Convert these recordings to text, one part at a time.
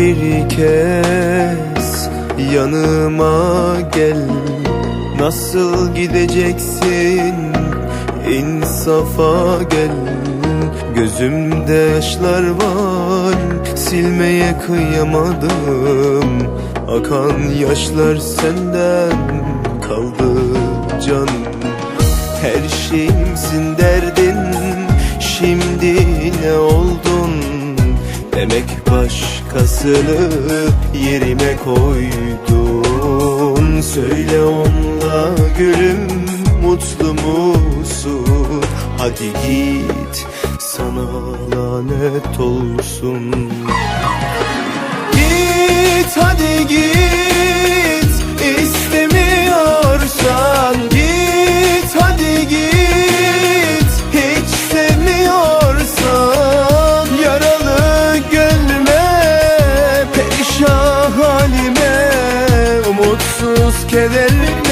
bir kez yanıma gel. Nasıl gideceksin? İnsafa gel. Gözümde yaşlar var. Silmeye kıyamadım. Akan yaşlar senden kaldı canım her şeyimsin derdin. Şimdi ne oldun? Demek başkasını yerime koydun Söyle onla gülüm mutlu musun? Hadi git sana lanet olsun. Git hadi git istemiyorsan git. Hadi git umutsuz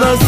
Bana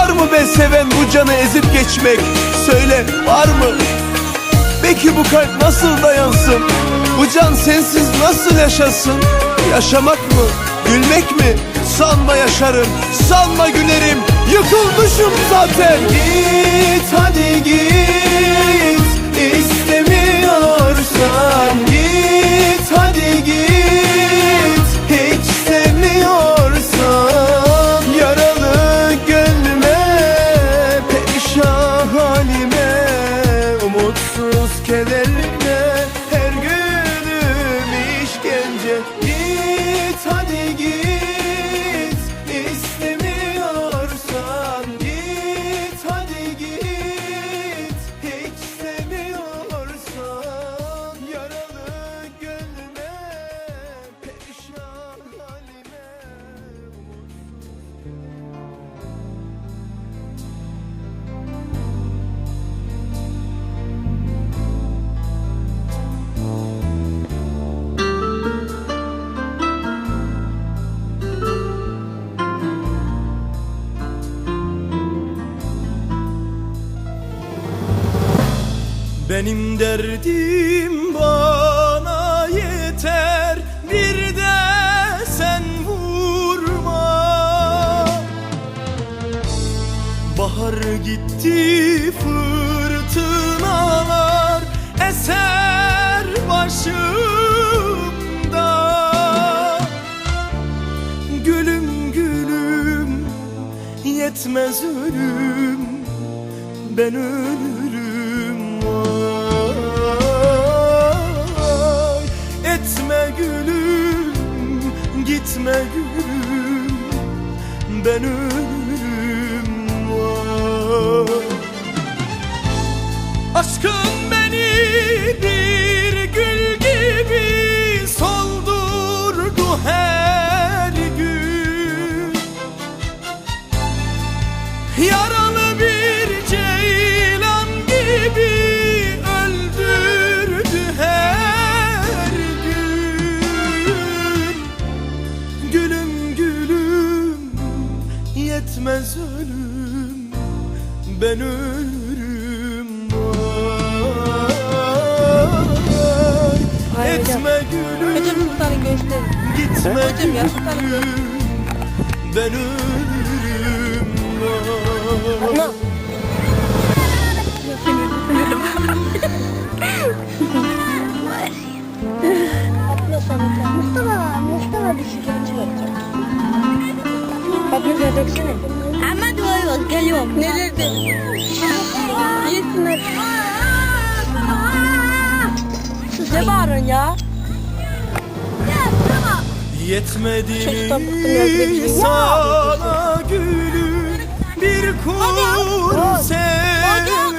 Var mı be seven bu canı ezip geçmek? Söyle var mı? Peki bu kalp nasıl dayansın? Bu can sensiz nasıl yaşasın? Yaşamak mı? Gülmek mi? Sanma yaşarım, sanma gülerim Yıkılmışım zaten Git hadi git you. Benim derdim bana yeter. Bir de sen vurma. Bahar gitti fırtınalar Eser başımda. Gülüm gülüm yetmez ölüm. Ben ölürüm. Gitme gülüm. Ben ölürüm ben ölürüm hocam. Etme gülüm gitme gülüm ben ölürüm Ana. Mustafa, Mustafa bir şey gelecek. Bak yüzüne döksene. Geliyorum. Ne dedin? İyisin hadi. Ne bağırıyorsun ya? Yetmedi mi şey. sana gülüm bir kur sevda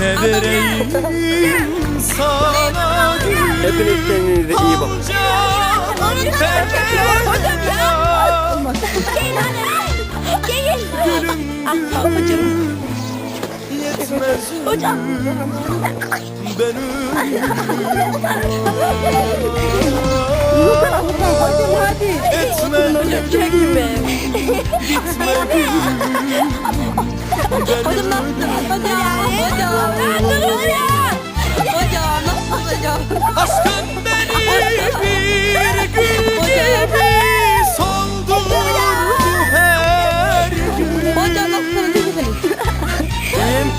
Ne vereyim sana gülüm Hepiniz kendinize iyi bakın. Gülüm Yetmez ölüm Ben ölürüm Etme Hocam çekme be. gitme gülüm Hocam nasıl? Hocam. Hocam. Hocam hocam? Aşkın beni bir gül gibi soldurdu her gün.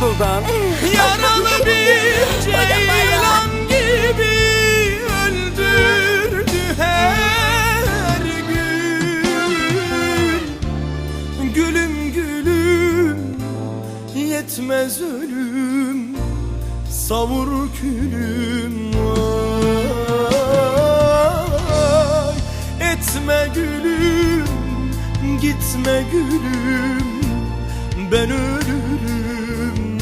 Hocam gitme gülüm ben ölürüm.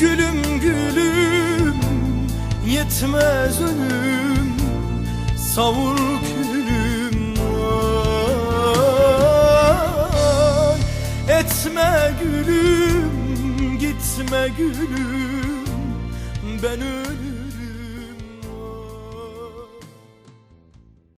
Gülüm gülüm yetmez ölüm savur külüm. Vay Etme gülüm gitme gülüm ben ölürüm